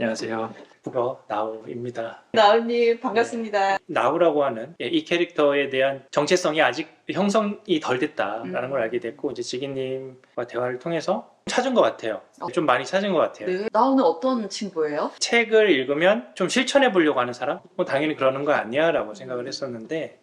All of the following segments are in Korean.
안녕하세요. 북어 나우입니다. 나은님 반갑습니다. 나우라고 하는 예, 이 캐릭터에 대한 정체성이 아직 형성이 덜 됐다라는 음. 걸 알게 됐고 이제 지기님과 대화를 통해서 찾은 것 같아요. 어. 좀 많이 찾은 것 같아요. 네. 나은은 어떤 친구예요? 책을 읽으면 좀 실천해 보려고 하는 사람? 뭐 당연히 그러는 거 아니야라고 생각을 했었는데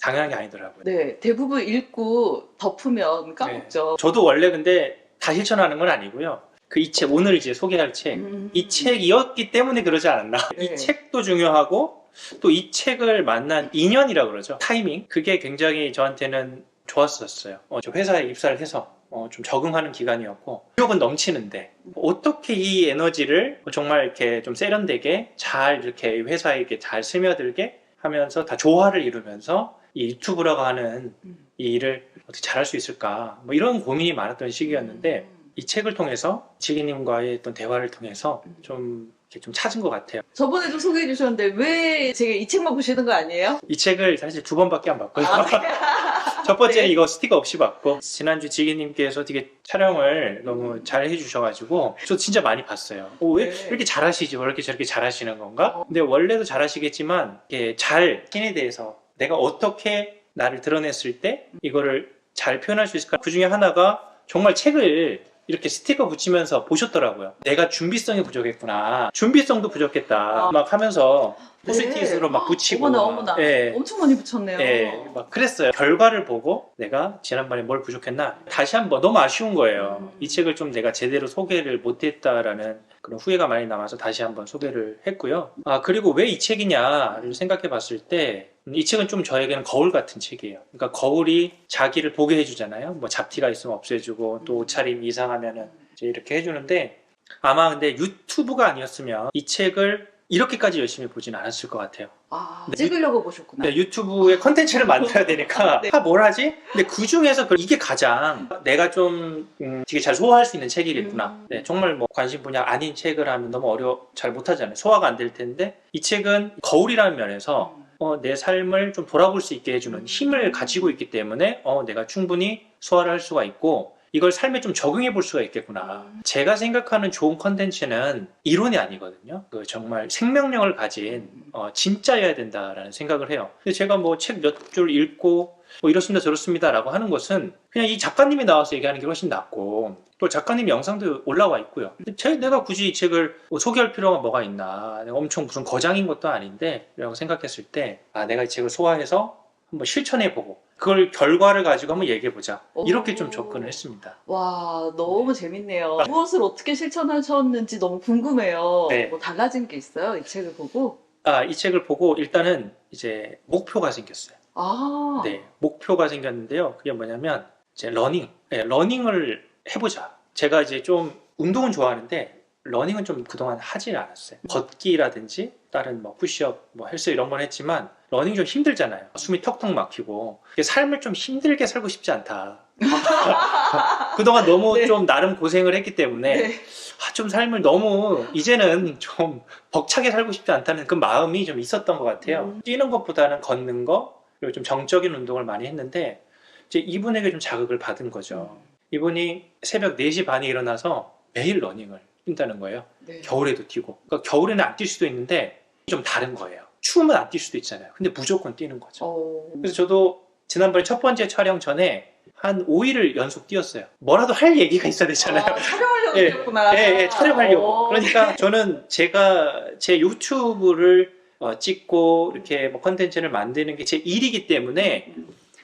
당연한 게 아니더라고요. 네, 대부분 읽고 덮으면 까먹죠. 저도 원래 근데 다 실천하는 건 아니고요. 그 이 책 오늘 이제 소개할 책 음. 이 책이었기 때문에 그러지 않았나. 네. 이 책도 중요하고 또 이 책을 만난 인연이라 그러죠. 타이밍. 그게 굉장히 저한테는 좋았었어요. 어, 저 회사에 입사를 해서 어, 좀 적응하는 기간이었고 의욕은 넘치는데 어떻게 이 에너지를 정말 이렇게 좀 세련되게 잘 이렇게 회사에 이렇게 잘 스며들게 하면서 다 조화를 이루면서 이 유튜브라고 하는 음. 이 일을 어떻게 잘할 수 있을까 뭐 이런 고민이 많았던 시기였는데 음. 이 책을 통해서 지기님과의 어떤 대화를 통해서 좀 이렇게 좀 찾은 것 같아요. 저번에도 소개해 주셨는데 왜 제가 이 책만 보시는 거 아니에요? 이 책을 사실 두 번밖에 안 봤고요. 아, 첫 번째 네. 이거 스티커 없이 봤고 지난주 지기님께서 되게 촬영을 너무 잘 해주셔가지고 저 진짜 많이 봤어요. 어, 왜 네. 이렇게 잘하시지? 왜 이렇게 저렇게 잘하시는 건가? 어. 근데 원래도 잘하시겠지만 이렇게 잘 신에 대해서 내가 어떻게 나를 드러냈을 때 이거를 잘 표현할 수 있을까? 그 중에 하나가 정말 책을 이렇게 스티커 붙이면서 보셨더라고요. 내가 준비성이 부족했구나. 준비성도 부족했다. 아. 막 하면서 네. 포스트잇으로 막 붙이고. 어머나 막. 어머나 예. 엄청 많이 붙였네요. 예, 막 그랬어요. 결과를 보고 내가 지난번에 뭘 부족했나 다시 한번 너무 아쉬운 거예요. 음. 이 책을 좀 내가 제대로 소개를 못했다라는 그런 후회가 많이 남아서 다시 한번 소개를 했고요. 아 그리고 왜 이 책이냐를 생각해 봤을 때. 이 책은 좀 저에게는 거울 같은 책이에요. 그러니까 거울이 자기를 보게 해주잖아요. 뭐 잡티가 있으면 없애주고 또 옷차림 이상하면은 이제 이렇게 해주는데 아마 근데 유튜브가 아니었으면 이 책을 이렇게까지 열심히 보진 않았을 것 같아요. 아, 네. 찍으려고 보셨구나. 네, 유튜브에 컨텐츠를 만들어야 되니까 네. 아, 뭘 하지? 근데 그 중에서 그- 이게 가장 내가 좀 음, 되게 잘 소화할 수 있는 책이겠구나. 음. 네, 정말 뭐 관심 분야 아닌 책을 하면 너무 어려 잘 못하잖아요. 소화가 안 될 텐데 이 책은 거울이라는 면에서 음. 어, 내 삶을 좀 돌아볼 수 있게 해주는 힘을 가지고 있기 때문에 어, 내가 충분히 소화를 할 수가 있고 이걸 삶에 좀 적용해 볼 수가 있겠구나. 음. 제가 생각하는 좋은 컨텐츠는 이론이 아니거든요. 그 정말 생명력을 가진 어, 진짜여야 된다라는 생각을 해요. 근데 제가 뭐 책 몇 줄 읽고 뭐 이렇습니다 저렇습니다라고 하는 것은 그냥 이 작가님이 나와서 얘기하는 게 훨씬 낫고 또 작가님 영상도 올라와 있고요. 제- 내가 굳이 이 책을 뭐 소개할 필요가 뭐가 있나? 엄청 무슨 거장인 것도 아닌데 라고 생각했을 때 아 내가 이 책을 소화해서 한번 실천해 보고 그걸 결과를 가지고 한번 얘기해 보자. 이렇게 좀 오. 접근을 했습니다. 와 너무 재밌네요. 무엇을 어떻게 실천하셨는지 너무 궁금해요. 네. 뭐 달라진 게 있어요? 이 책을 보고? 아, 이 책을 보고 일단은 이제 목표가 생겼어요. 아, 네, 목표가 생겼는데요. 그게 뭐냐면 이제 러닝, 네, 러닝을 해보자. 제가 이제 좀 운동은 좋아하는데 러닝은 좀 그동안 하질 않았어요. 걷기라든지 다른 뭐 푸시업, 뭐 헬스 이런 건 했지만 러닝 좀 힘들잖아요. 숨이 턱턱 막히고 삶을 좀 힘들게 살고 싶지 않다. 그동안 너무 네. 좀 나름 고생을 했기 때문에 네. 아, 좀 삶을 너무 이제는 좀 벅차게 살고 싶지 않다는 그 마음이 좀 있었던 것 같아요. 음. 뛰는 것보다는 걷는 거 그리고 좀 정적인 운동을 많이 했는데 이제 이분에게 좀 자극을 받은 거죠. 이분이 새벽 4시 반에 일어나서 매일 러닝을 뛴다는 거예요. 네. 겨울에도 뛰고. 그러니까 겨울에는 안 뛸 수도 있는데 좀 다른 거예요. 추우면 안 뛸 수도 있잖아요. 근데 무조건 뛰는 거죠. 어, 그래서 저도 지난번에 첫 번째 촬영 전에 한 5일을 연속 뛰었어요. 뭐라도 할 얘기가 있어야 되잖아요. 아, 촬영하려고 예, 했구나. 예, 예, 촬영하려고. 어. 그러니까 저는 제가 제 유튜브를 어, 찍고 이렇게 뭐 컨텐츠를 만드는 게 제 일이기 때문에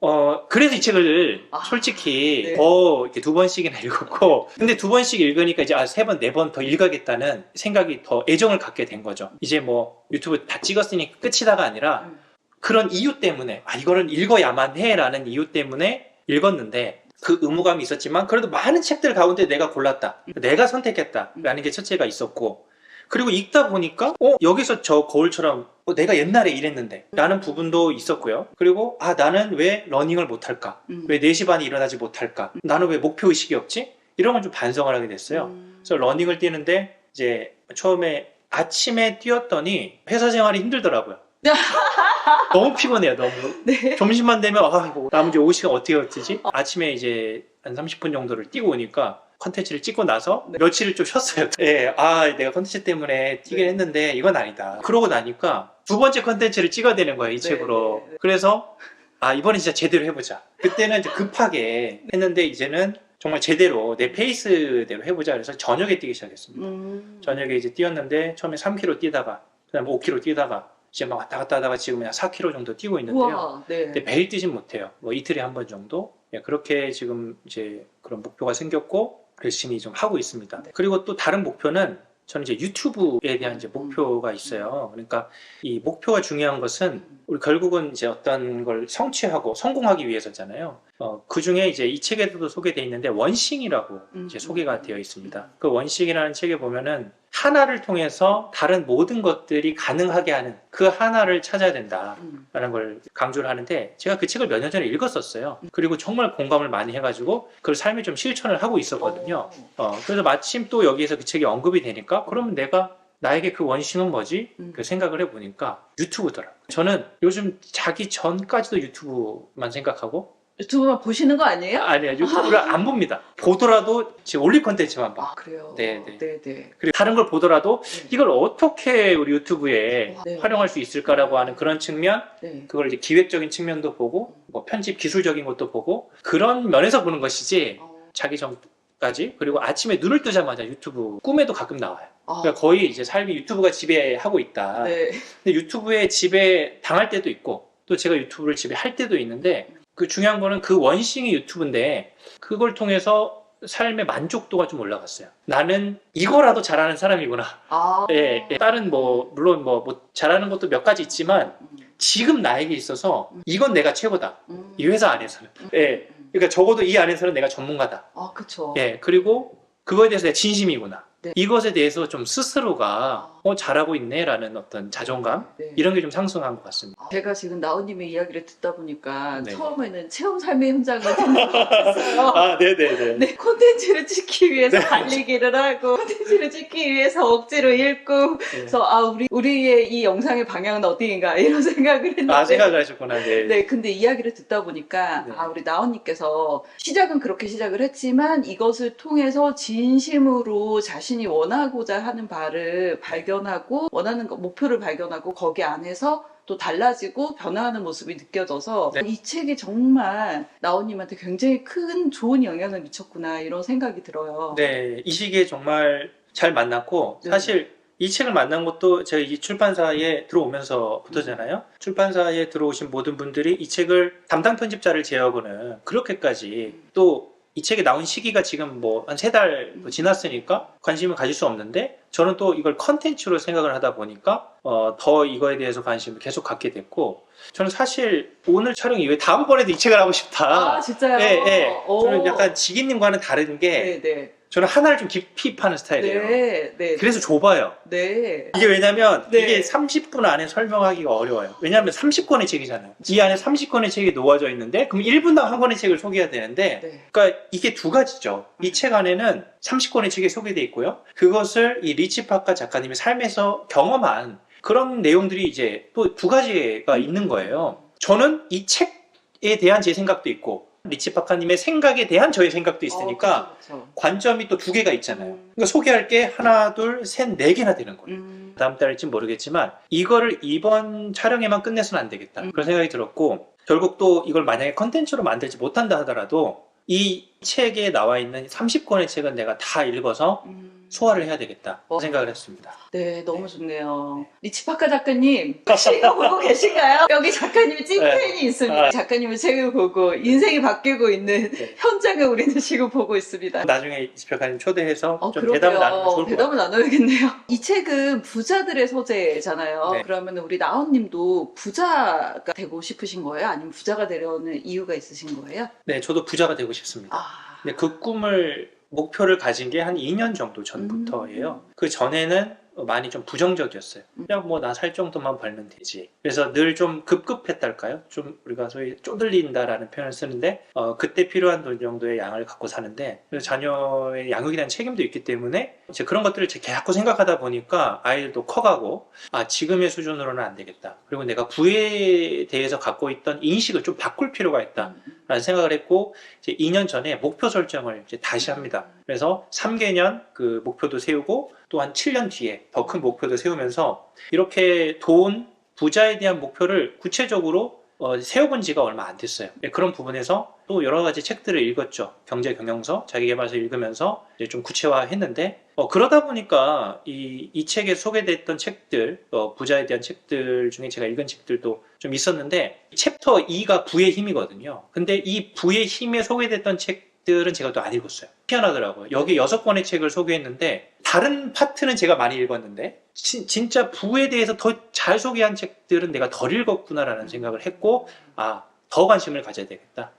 어 그래서 이 책을 아, 솔직히 네. 더 이렇게 두 번씩이나 읽었고 근데 두 번씩 읽으니까 이제 아 세 번 네 번 더 읽어야겠다는 생각이 더 애정을 갖게 된 거죠. 이제 뭐 유튜브 다 찍었으니 끝이다가 아니라 음. 그런 이유 때문에 아 이거는 읽어야만 해라는 이유 때문에 읽었는데 그 의무감이 있었지만 그래도 많은 책들 가운데 내가 골랐다 내가 선택했다 라는 게 첫째가 있었고 그리고 읽다 보니까 어 여기서 저 거울처럼 어, 내가 옛날에 이랬는데 라는 부분도 있었고요 그리고 아 나는 왜 러닝을 못할까 음. 왜 4시 반에 일어나지 못할까 나는 왜 목표 의식이 없지 이런 걸 좀 반성을 하게 됐어요 음. 그래서 러닝을 뛰는데 이제 처음에 아침에 뛰었더니 회사 생활이 힘들더라고요. 너무 피곤해요, 너무. 네. 점심만 되면 아 남은 이제 오후 시간 어떻게 버티지? 아침에 이제 한 30분 정도를 뛰고 오니까 컨텐츠를 찍고 나서 네. 며칠을 좀 쉬었어요. 예, 아 내가 컨텐츠 때문에 뛰긴 네. 했는데 이건 아니다. 그러고 나니까 두 번째 컨텐츠를 찍어야 되는 거예요, 이 네, 책으로. 네, 네. 그래서 아 이번에 진짜 제대로 해보자. 그때는 이제 급하게 했는데 이제는 정말 제대로 내 페이스대로 해보자. 그래서 저녁에 뛰기 시작했습니다. 음. 저녁에 이제 뛰었는데 처음에 3km 뛰다가 그다음 5km 뛰다가 이제 막 왔다 갔다 하다가 지금 그냥 4km 정도 뛰고 있는데요. 우와, 네. 근데 매일 뛰진 못해요. 뭐 이틀에 한 번 정도. 예, 그렇게 지금 이제 그런 목표가 생겼고 열심히 좀 하고 있습니다. 네. 그리고 또 다른 목표는 저는 이제 유튜브에 대한 이제 목표가 있어요. 그러니까 이 목표가 중요한 것은 우리 결국은 이제 어떤 걸 성취하고 성공하기 위해서잖아요. 어, 그 중에 이제 이 책에도 소개되어 있는데 원싱이라고 음. 이제 소개가 되어 있습니다. 그 원싱이라는 책에 보면은 하나를 통해서 다른 모든 것들이 가능하게 하는 그 하나를 찾아야 된다. 음. 라는 걸 강조를 하는데 제가 그 책을 몇 년 전에 읽었었어요. 그리고 정말 공감을 많이 해가지고 그걸 삶에 좀 실천을 하고 있었거든요. 어, 그래서 마침 또 여기에서 그 책이 언급이 되니까 그러면 내가 나에게 그 원심은 뭐지? 음. 그 생각을 해보니까 유튜브더라고요. 저는 요즘 자기 전까지도 유튜브만 생각하고 유튜브만 보시는 거 아니에요? 아니요 유튜브를 안 봅니다. 보더라도 지금 올릴 컨텐츠만 봐. 아, 그래요? 네, 네. 네, 네. 그리고 다른 걸 보더라도 네. 이걸 어떻게 우리 유튜브에 네. 활용할 수 있을까라고 하는 그런 측면 네. 그걸 이제 기획적인 측면도 보고 뭐 편집 기술적인 것도 보고 그런 면에서 보는 것이지 어. 자기 전까지 그리고 아침에 눈을 뜨자마자 유튜브 꿈에도 가끔 나와요. 아, 그러니까 거의 이제 삶이 유튜브가 지배하고 있다. 네. 근데 유튜브에 지배 당할 때도 있고 또 제가 유튜브를 지배할 때도 있는데 그 중요한 거는 그 원싱이 유튜브인데 그걸 통해서 삶의 만족도가 좀 올라갔어요. 나는 이거라도 잘하는 사람이구나. 아. 예, 예. 다른 뭐 물론 뭐, 뭐 잘하는 것도 몇 가지 있지만 음, 지금 나에게 있어서 이건 내가 최고다. 음. 이 회사 안에서는. 예. 음. 그러니까 적어도 이 안에서는 내가 전문가다. 아, 그쵸. 예. 그리고 그거에 대해서 내가 진심이구나. 네. 이것에 대해서 좀 스스로가 어, 잘하고 있네라는 어떤 자존감 네. 이런 게 좀 상승한 것 같습니다. 제가 지금 나우님의 이야기를 듣다 보니까 네. 처음에는 체험 삶의 현장을 같았어요. 아, 네네네. 네, 콘텐츠를 찍기 위해서 달리기를 하고, 콘텐츠를 찍기 위해서 억지로 읽고, 그래서, 아, 우리, 우리의 이 영상의 방향은 어디인가, 이런 생각을 했는데. 아, 생각을 하셨구나. 네. 네, 근데 이야기를 듣다 보니까, 네. 아, 우리 나원님께서 시작은 그렇게 시작을 했지만, 이것을 통해서 진심으로 자신 이 원하고자 하는 바를 발견하고, 원하는 거, 목표를 발견하고, 거기 안에서 또 달라지고 변화하는 모습이 느껴져서 네. 이 책이 정말 나원님한테 굉장히 큰 좋은 영향을 미쳤구나 이런 생각이 들어요. 네, 이 시기에 정말 잘 만났고 네. 사실 이 책을 만난 것도 제가 이 출판사에 들어오면서부터잖아요. 출판사에 들어오신 모든 분들이 이 책을 담당 편집자를 제하고는 그렇게까지 또 이 책이 나온 시기가 지금 뭐 한 세 달 지났으니까 관심을 가질 수 없는데 저는 또 이걸 컨텐츠로 생각을 하다 보니까 어, 더 이거에 대해서 관심을 계속 갖게 됐고 저는 사실 오늘 촬영 이후에 다음번에도 이 책을 하고 싶다. 아, 진짜요? 예, 예. 오. 저는 약간 지기님과는 다른 게 네, 네. 저는 하나를 좀 깊이 파는 스타일이에요. 네, 네. 그래서 좁아요. 네. 이게 왜냐면 네. 이게 30분 안에 설명하기가 어려워요. 왜냐하면 30권의 책이잖아요. 이 안에 30권의 책이 놓아져 있는데 그럼 1분당 한 권의 책을 소개해야 되는데 네. 그러니까 이게 두 가지죠. 이 책 안에는 30권의 책이 소개되어 있고요. 그것을 이 리치 파카 작가님의 삶에서 경험한 그런 내용들이 이제 또 두 가지가 있는 거예요. 저는 이 책에 대한 제 생각도 있고 리치 파카님의 생각에 대한 저의 생각도 있으니까 어, 그쵸, 그쵸. 관점이 또 두 개가 있잖아요. 음. 그러니까 소개할 게 하나, 둘, 셋, 네 개나 되는 거예요. 음. 다음 달일지 모르겠지만 이거를 이번 촬영에만 끝내서는 안 되겠다. 음. 그런 생각이 들었고 결국 또 이걸 만약에 컨텐츠로 만들지 못한다 하더라도 이 책에 나와 있는 30권의 책은 내가 다 읽어서 음. 소화를 해야 되겠다 어. 생각을 했습니다. 네, 너무 좋네요. 리치파카 작가님, 혹시 이거 보고 계신가요? 여기 작가님이 찐팬이 있습니다. 아. 작가님의 책을 보고 인생이 바뀌고 있는 네. 현장을 우리는 지금 보고 있습니다. 나중에 이스표카님 초대해서 어, 좀. 대담을 나누면 좋을 것 같아요. 대담을 나눠야겠네요. 이 책은 부자들의 서재잖아요. 네. 그러면 우리 나온님도 부자가 되고 싶으신 거예요? 아니면 부자가 되려는 이유가 있으신 거예요? 네, 저도 부자가 되고 싶습니다. 아, 근데 그 꿈을 목표를 가진 게 한 2년 정도 전부터예요. 그 전에는 많이 좀 부정적이었어요. 그냥 뭐 나 살 정도만 벌면 되지. 그래서 늘 좀 급급했달까요? 좀 우리가 소위 쪼들린다라는 표현을 쓰는데 어, 그때 필요한 돈 정도의 양을 갖고 사는데 그래서 자녀의 양육에 대한 책임도 있기 때문에 이제 그런 것들을 제 자꾸 생각하다 보니까 아이들도 커가고 아 지금의 수준으로는 안 되겠다. 그리고 내가 부에 대해서 갖고 있던 인식을 좀 바꿀 필요가 있다. 라는 생각을 했고 이제 2년 전에 목표 설정을 이제 다시 합니다. 그래서 3개년 그 목표도 세우고 또 한 7년 뒤에 더 큰 목표도 세우면서 이렇게 돈 부자에 대한 목표를 구체적으로 어, 세워본 지가 얼마 안 됐어요. 네, 그런 부분에서 또 여러 가지 책들을 읽었죠. 경제 경영서, 자기개발서 읽으면서 이제 좀 구체화했는데 어, 그러다 보니까 이, 이 책에 소개됐던 책들, 어, 부자에 대한 책들 중에 제가 읽은 책들도 좀 있었는데 챕터 2가 부의 힘이거든요. 근데 이 부의 힘에 소개됐던 책들은 제가 또 안 읽었어요. 희한하더라고요. 여기 여섯 권의 책을 소개했는데 다른 파트는 제가 많이 읽었는데 진, 진짜 부에 대해서 더 잘 소개한 책들은 내가 덜 읽었구나라는 생각을 했고 아 더 관심을 가져야 되겠다.